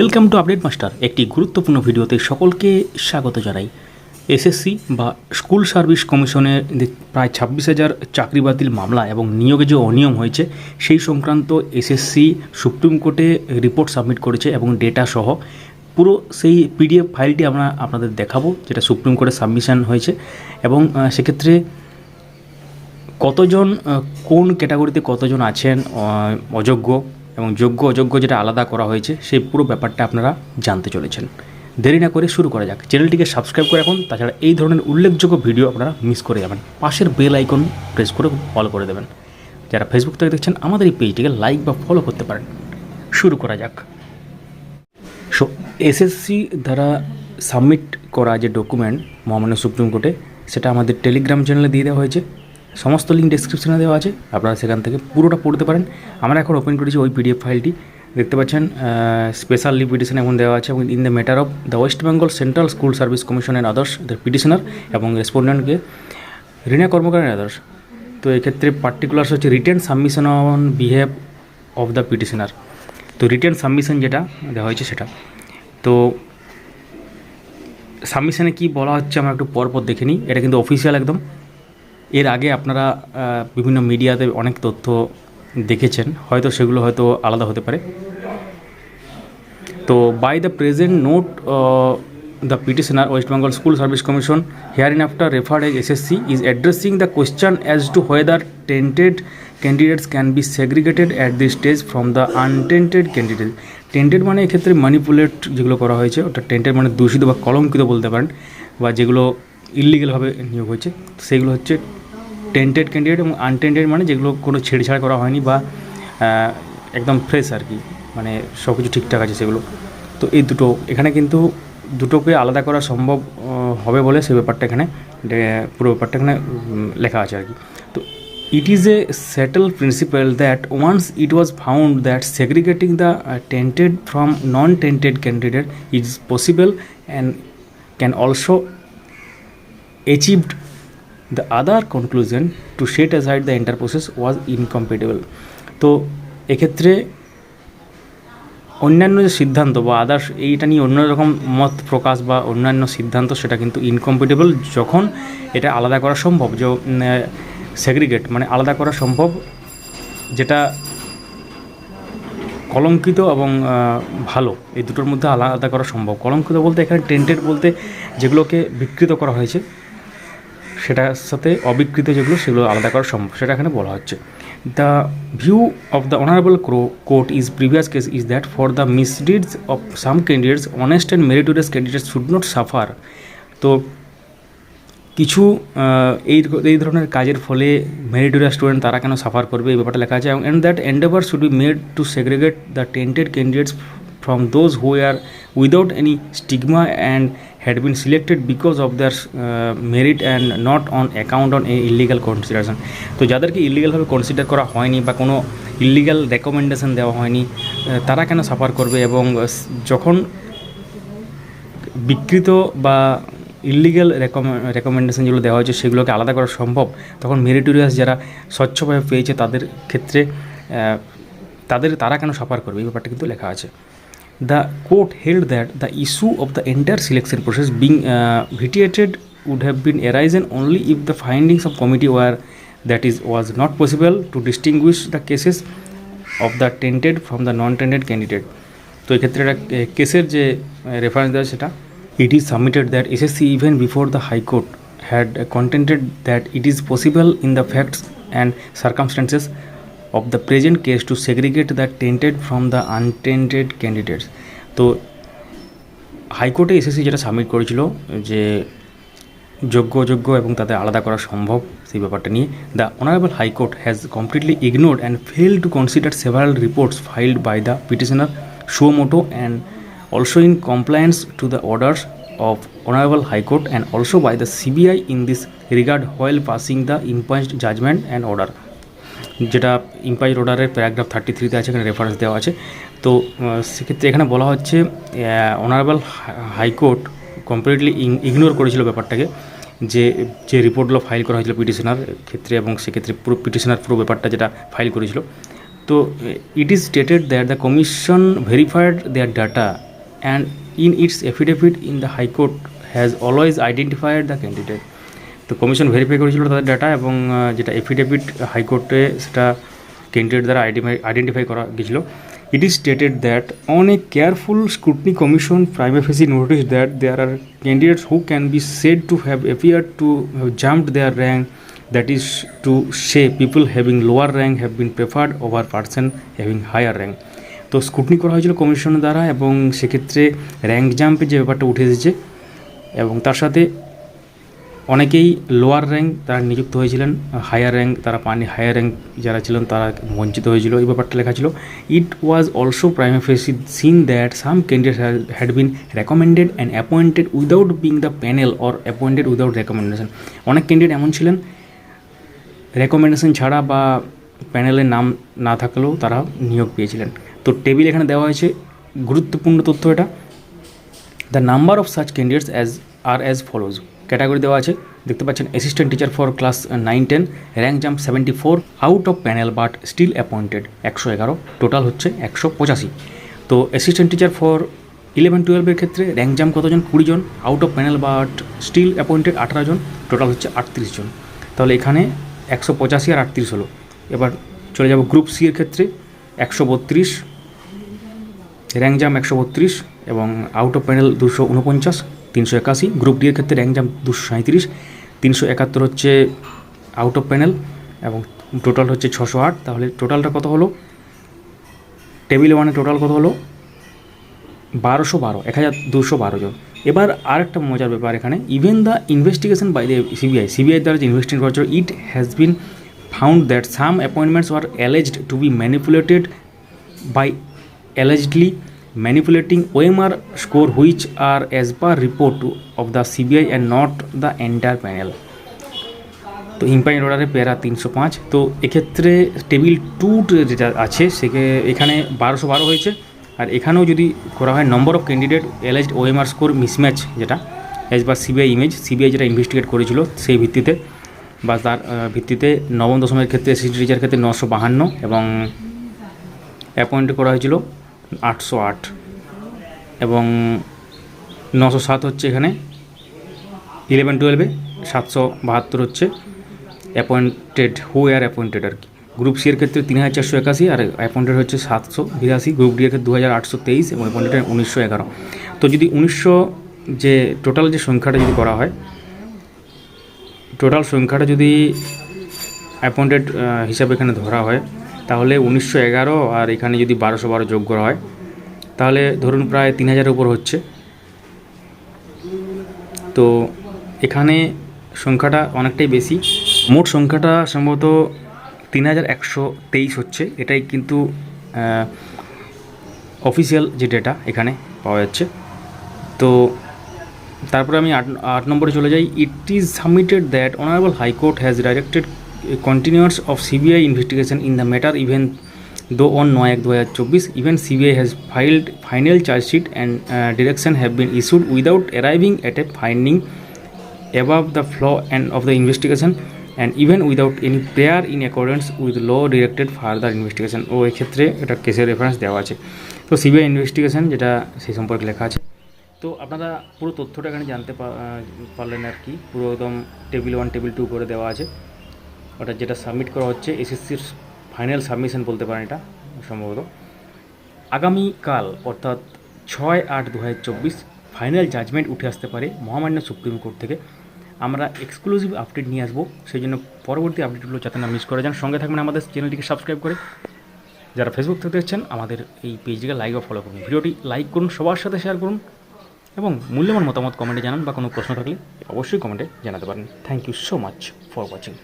Welcome to update master একটি গুরুত্বপূর্ণ ভিডিওতে সকলকে স্বাগত জানাই। এসএসসি বা স্কুল সার্ভিস কমিশনের প্রায় ছাব্বিশ হাজার চাকরি বাতিল মামলা এবং নিয়োগে যে অনিয়ম হয়েছে, সেই সংক্রান্ত এসএসসি সুপ্রিম কোর্টে রিপোর্ট সাবমিট করেছে এবং ডেটা সহ পুরো সেই পিডিএফ ফাইলটি আমরা আপনাদের দেখাবো, যেটা সুপ্রিম কোর্টে সাবমিশন হয়েছে। এবং সেক্ষেত্রে কতজন কোন ক্যাটাগরিতে কতজন আছেন অযোগ্য এবং যোগ্য অযোগ্য যেটা আলাদা করা হয়েছে, সেই পুরো ব্যাপারটা আপনারা জানতে চলেছেন। দেরি না করে শুরু করা যাক। চ্যানেলটিকে সাবস্ক্রাইব করে রাখুন, তাছাড়া এই ধরনের উল্লেখযোগ্য ভিডিও আপনারা মিস করে যাবেন। পাশের বেল আইকন প্রেস করে ফলো করে দেবেন। যারা ফেসবুক থেকে দেখছেন, আমাদের এই পেজটিকে লাইক বা ফলো করতে পারেন। শুরু করা যাক। সো এসএসসি দ্বারা সাবমিট করা যে ডকুমেন্ট মহামান্য সুপ্রিম কোর্টে, সেটা আমাদের টেলিগ্রাম চ্যানেলে দিয়ে দেওয়া হয়েছে। সমস্ত লিঙ্ক ডেসক্রিপশনে দেওয়া আছে, আপনারা সেখান থেকে পুরোটা পড়তে পারেন। আমরা এখন ওপেন করেছি ওই পিডিএফ ফাইলটি দেখতে পাচ্ছেন স্পেশাল লিপিটিশন এখন দেওয়া আছে এবং in the matter of the West Bengal central school service commission and others the petitioner এবং রেসপন্ডেন্টকে রিনা কর্মকার অ্যান্ড আদার্স তো এক্ষেত্রে পার্টিকুলার্স হচ্ছে return submission on behalf of the petitioner তো রিটার্ন সাবমিশন যেটা, দেওয়া হয়েছে সেটা। তো সাবমিশনে কি বলা হচ্ছে আমরা একটু পরপর দেখে নিই। এটা কিন্তু অফিসিয়াল একদম। এর আগে আপনারা বিভিন্ন মিডিয়াতে অনেক তথ্য দেখেছেন। হয়তো সেগুলো হয়তো আলাদা হতে পারে। তো by the present note the petitioner West Bengal school service commission hereinafter referred as SSC is addressing the question as to whether tainted candidates can be segregated at this stage from the untainted candidate tainted মানে এক্ষেত্রে manipulate যেগুলো করা হয়েছে ওটা tainted মানে দূষিত বা কলঙ্কিত বলতে পারেন, বা যেগুলো ইলিগালভাবে নিয়োগ হয়েছে। সেগুলো হচ্ছে টেন্টেড ক্যান্ডিডেট এবং আনটেন্টেড মানে যেগুলো কোনো ছেড়েছাড় করা হয়নি বা একদম ফ্রেশ আর কি মানে সব কিছু ঠিকঠাক আছে সেগুলো। তো এই দুটো, এখানে কিন্তু দুটোকে আলাদা করা সম্ভব হবে বলে সেই ব্যাপারটা এখানে পুরো ব্যাপারটা এখানে লেখা আছে আর কি। তো it is a settle principle that once it was found that segregating the tainted from non tainted candidate is possible and can also achieved the other conclusion to set aside the entire process was incompatible. তো এক্ষেত্রে অন্যান্য যে সিদ্ধান্ত বা others এইটা নিয়ে অন্য রকম মত প্রকাশ বা অন্যান্য সিদ্ধান্ত সেটা কিন্তু ইনকম্পিটেবল যখন এটা আলাদা করা সম্ভব, যে সেগ্রিগেট মানে আলাদা করা সম্ভব, যেটা কলঙ্কিত এবং ভালো। এই দুটোর মধ্যে আলাদা করা সম্ভব। কলঙ্কিত বলতে এখানে টেন্টেড বলতে যেগুলোকে বিকৃত করা হয়েছে সেটার সাথে অবিকৃত যেগুলো, সেগুলো আলাদা করা সম্ভব, সেটা এখানে বলা হচ্ছে। The view of the honourable crow court is previous case is that for the misdeeds of some candidates honest and meritorious candidates should not suffer তো কিছু এই এই ধরনের কাজের ফলে মেরিটোরিয়াস স্টুডেন্ট তারা কেন সাফার করবে, এই ব্যাপারটা লেখা আছে। And that endeavour should be made to segregate the tainted candidates from those who are without any stigma and had been selected because of their merit and not on account on a illegal consideration তো যাদেরকে ইলিগালভাবে consider করা হয়নি বা কোনো illegal recommendation দেওয়া হয়নি তারা কেন সাফার করবে এবং যখন বিকৃত বা ইলিগাল রেকমেন্ডেশন যেগুলো দেওয়া হয়েছে সেগুলোকে আলাদা করা সম্ভব, তখন মেরিটোরিয়াস যারা স্বচ্ছভাবে পেয়েছে তাদের ক্ষেত্রে তাদের, তারা কেন সাফার করবে? এই ব্যাপারটা কিন্তু লেখা আছে। The court held that the issue of the entire selection process being vitiated would have been arisen only if the findings of committee were, that is, was not possible to distinguish the cases of the tainted from the non-tainted candidate. তো এক্ষেত্রে একটা কেসের যে reference দেওয়া সেটা it is submitted that SSC even before the high court had contented that it is possible in the facts and circumstances of the present case to segregate the tainted from the untainted candidates তো হাইকোর্টে SSC যেটা submit করেছিল, যে যোগ্য অযোগ্য এবং তাদের আলাদা করা সম্ভব সেই ব্যাপারটা নিয়ে the honourable high court has completely ignored and fail to consider several reports filed by the petitioner suo motu and also in compliance to the orders of honourable high court and also by the CBI in this regard while passing the impugned judgment and order যেটা ইম্পাইজ অর্ডারের paragraph thirty থ্রিতে আছে, এখানে reference দেওয়া আছে। তো সেক্ষেত্রে এখানে বলা হচ্ছে অনারেবল হাইকোর্ট কমপ্লিটলি ইগনোর করেছিল ব্যাপারটাকে, যে যে রিপোর্টগুলো ফাইল করা হয়েছিল পিটিশনার ক্ষেত্রে এবং সেক্ষেত্রে পুরো পিটিশনার পুরো ব্যাপারটা যেটা ফাইল করেছিল। তো it is stated that the commission verified their data and in its affidavit in the high court has always always the candidate. তো কমিশন ভেরিফাই করেছিল তাদের ডাটা এবং যেটা এফিডেভিট হাইকোর্টে সেটা ক্যান্ডিডেট দ্বারা আইডেন্টিফাই করা গেছিল। It is stated that on a careful scrutiny commission prima facie notice that there are candidates who can be said to have appear to have jumped their rank that is to say people having lower rank have been preferred over person having higher rank তো scrutiny করা হয়েছিল commission দ্বারা এবং সেক্ষেত্রে rank জাম্পের যে ব্যাপারটা উঠে এসেছে এবং তার সাথে অনেকেই লোয়ার র্যাঙ্ক তারা নিযুক্ত হয়েছিলেন হায়ার র্যাঙ্ক তারা পানি হায়ার র্যাঙ্ক যারা ছিলেন তারা বঞ্চিত হয়েছিল, এই ব্যাপারটা লেখা ছিল। It was also prima facie seen that some candidate had been recommended and appointed without being the panel or appointed without recommendation অনেক ক্যান্ডিডেট এমন ছিলেন রেকমেন্ডেশন ছাড়া বা প্যানেলের নাম না থাকলেও তারা নিয়োগ পেয়েছিলেন। তো টেবিল এখানে দেওয়া হয়েছে, গুরুত্বপূর্ণ তথ্য এটা। The number of such candidates as are as follows category দেওয়া আছে। দেখতে পাচ্ছেন assistant teacher for class nine ten rank jump seventy four out of panel but still appointed একশো এগারো টোটাল হচ্ছে একশো পঁচাশি। তো অ্যাসিস্ট্যান্ট টিচার ফর ইলেভেন টুয়েলভের ক্ষেত্রে র্যাঙ্ক জাম্প কতজন? কুড়ি জন। Out of panel but still appointed আঠারো জন টোটাল হচ্ছে আটত্রিশ জন। তাহলে এখানে একশো পঁচাশি আর আটত্রিশ হলো। এবার চলে যাব গ্রুপ সি এর ক্ষেত্রে, একশো বত্রিশ র্যাঙ্ক জাম একশো বত্রিশ এবং আউট অফ প্যানেল দুশো উনপঞ্চাশ তিনশো একাশি গ্রুপ ডি এর ক্ষেত্রে র্যাঙ্ক জাম দুশো সাঁত্রিশ তিনশো একাত্তর হচ্ছে আউট অফ প্যানেল এবং টোটাল হচ্ছে ছশো আট, তাহলে টোটালটা কত হলো? টেবিল ওয়ানে টোটাল কত হলো? বারোশো বারো এক হাজার দুশো বারো জন। এবার আরেকটা মজার ব্যাপার এখানে even the investigation by the CBI CBI দ্বারা যে ইনভেস্টিগেশন করা হচ্ছে it has been found that some appointments are alleged to be manipulated by allegedly manipulating OMR which are as per report to- of the CBI and not the entire panel. তো impugned অর্ডারে প্যারা তিনশো পাঁচ। তো এক্ষেত্রে table two যেটা আছে, সেকে এখানে বারোশো বারো হয়েছে। আর এখানেও যদি করা হয় number of candidate alleged OMR score mismatch যেটা অ্যাজ বা সিবিআই ইমেজ সিবিআই যেটা ইনভেস্টিগেট করেছিল সেই ভিত্তিতে, বা তার ভিত্তিতে নবম দশমের ক্ষেত্রে, এসএসসি টিচার ক্ষেত্রে নশো বাহান্ন এবং অ্যাপয়েন্ট করা হয়েছিল আটশো আট। এবং নশো সাত হচ্ছে এখানে। ইলেভেন টুয়েলভে সাতশো বাহাত্তর হচ্ছে। অ্যাপয়েন্টেড হু এয়ার অ্যাপয়েন্টেড আর কি। গ্রুপ সি এর ক্ষেত্রে তিন হাজার চারশো একাশি আর অ্যাপয়েন্টেড হচ্ছে সাতশো বিরাশি। গ্রুপ ডি এর ক্ষেত্রে দু হাজার আটশো তেইশ এবং অ্যাপয়েন্টেড উনিশশো এগারো। তো যদি উনিশশো যে টোটাল যে সংখ্যাটা যদি করা হয় টোটাল সংখ্যাটা যদি অ্যাপয়েন্টেড হিসাবে এখানে ধরা হয় তাহলে উনিশশো এগারো আর এখানে যদি বারোশো বারো যোগ করা হয়, তাহলে ধরুন প্রায় তিন হাজারের উপর হচ্ছে। তো এখানে সংখ্যাটা অনেকটাই বেশি। মোট সংখ্যাটা সম্ভবত তিন হাজার একশো তেইশ হচ্ছে। এটাই কিন্তু অফিসিয়াল যে ডেটা এখানে পাওয়া যাচ্ছে। তো তারপরে আমি আট আট নম্বরে চলে যাই। It is submitted that honourable high court has directed of CBI investigation in the matter even though on নয় এক দু হাজার চব্বিশ even CBI has filed final chargesheet and direction have been issued without arriving at a finding above the flaw and of the investigation and even without any prayer in accordance with law directed further investigation. ও এক্ষেত্রে এটা কেসের reference দেওয়া আছে। তো CBI investigation যেটা সেই সম্পর্কে লেখা আছে। তো আপনারা পুরো তথ্যটা এখানে জানতে পারলেন আর কি। পুরো একদম টেবিল ওয়ান টেবিল টু করে দেওয়া আছে। ওটা যেটা সাবমিট করা হচ্ছে, এসএসসির ফাইনাল সাবমিশন বলতে পারেন এটা, সম্ভবত। আগামীকাল অর্থাৎ ছয় আট দু ফাইনাল জাজমেন্ট উঠে আসতে পারে মহামান্য সুপ্রিম কোর্ট থেকে। আমরা এক্সক্লুসিভ আপডেট নিয়ে আসব, সেই জন্য পরবর্তী আপডেটগুলো যাতে না মিস করে যান। সঙ্গে থাকবেন আমাদের চ্যানেলটিকে সাবস্ক্রাইব করে। যারা ফেসবুক থেকে দেখছেন, আমাদের এই পেজটিকে লাইক বা ফলো করুন। ভিডিওটি লাইক করুন, সবার সাথে শেয়ার করুন এবং মূল্যবান মতামত কমেন্টে জানান বা কোনো প্রশ্ন থাকলে অবশ্যই কমেন্টে জানাতে পারেন। Thank you so much for watching